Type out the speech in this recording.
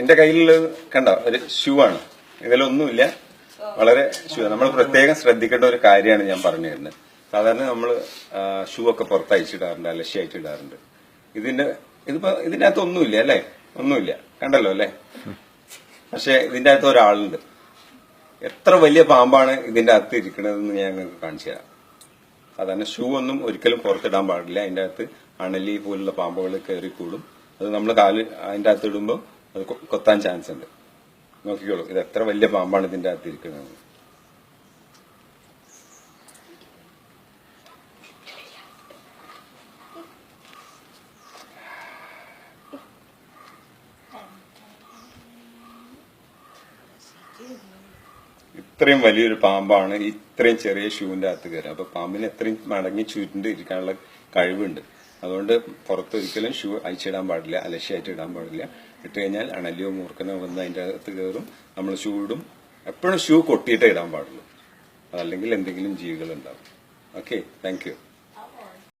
എന്റെ കയ്യിൽ കണ്ട ഒരു ഷൂ ആണ്. ഇതിലൊന്നുമില്ല. വളരെ ഷൂ നമ്മൾ പ്രത്യേകം ശ്രദ്ധിക്കേണ്ട ഒരു കാര്യമാണ് ഞാൻ പറഞ്ഞു തരുന്നത്. സാധാരണ നമ്മൾ ഷൂ ഒക്കെ പുറത്ത് അയച്ചിടാറുണ്ട് അലശി അയച്ചിടാറുണ്ട് ഇതിന്റെ ഇതിപ്പോ ഇതിന്റെ അകത്ത് ഒന്നുമില്ല അല്ലേ? ഒന്നുമില്ല. കണ്ടല്ലോ അല്ലേ? പക്ഷെ ഇതിന്റെ അകത്ത് ഒരാളുണ്ട്. എത്ര വലിയ പാമ്പാണ് ഇതിന്റെ അകത്ത് ഇരിക്കണതെന്ന് ഞാൻ നിങ്ങൾക്ക് കാണിച്ചു തരാം. സാധാരണ ഷൂ ഒന്നും ഒരിക്കലും പുറത്തിടാൻ പാടില്ല. അതിന്റെ അകത്ത് അണലി പോലുള്ള പാമ്പുകൾ കയറി കൂടും അത് നമ്മൾ കാൽ അതിന്റെ അകത്ത് ഇടുമ്പോൾ അത് കൊത്താൻ ചാൻസ് ഉണ്ട്. നോക്കിക്കോളൂ. ഇത് എത്ര വലിയ പാമ്പാണ് ഇതിന്റെ അകത്ത് ഇരിക്കുന്നത്. ഇത്രയും വലിയൊരു പാമ്പാണ് ഇത്രയും ചെറിയ ഷൂവിന്റെ അകത്ത് കയറുക. അപ്പൊ പാമ്പിന് എത്രയും മടങ്ങി ചുരുണ്ട് ഇരിക്കാനുള്ള കഴിവുണ്ട്. അതുകൊണ്ട് പുറത്തൊരിക്കലും ഷൂ അയച്ചിടാൻ പാടില്ല അലക്ഷ്യമായിട്ട് ഇടാൻ പാടില്ല. ഇട്ട് കഴിഞ്ഞാൽ അണലിയോ മൂർക്കനോ വന്ന് അതിന്റെ അകത്ത് കയറും. നമ്മൾ ഷൂ ഇടും. എപ്പോഴും ഷൂ കൊട്ടിയിട്ടേ ഇടാൻ പാടുള്ളൂ. അതല്ലെങ്കിൽ എന്തെങ്കിലും ജീവികൾ ഉണ്ടാവും. Okay thank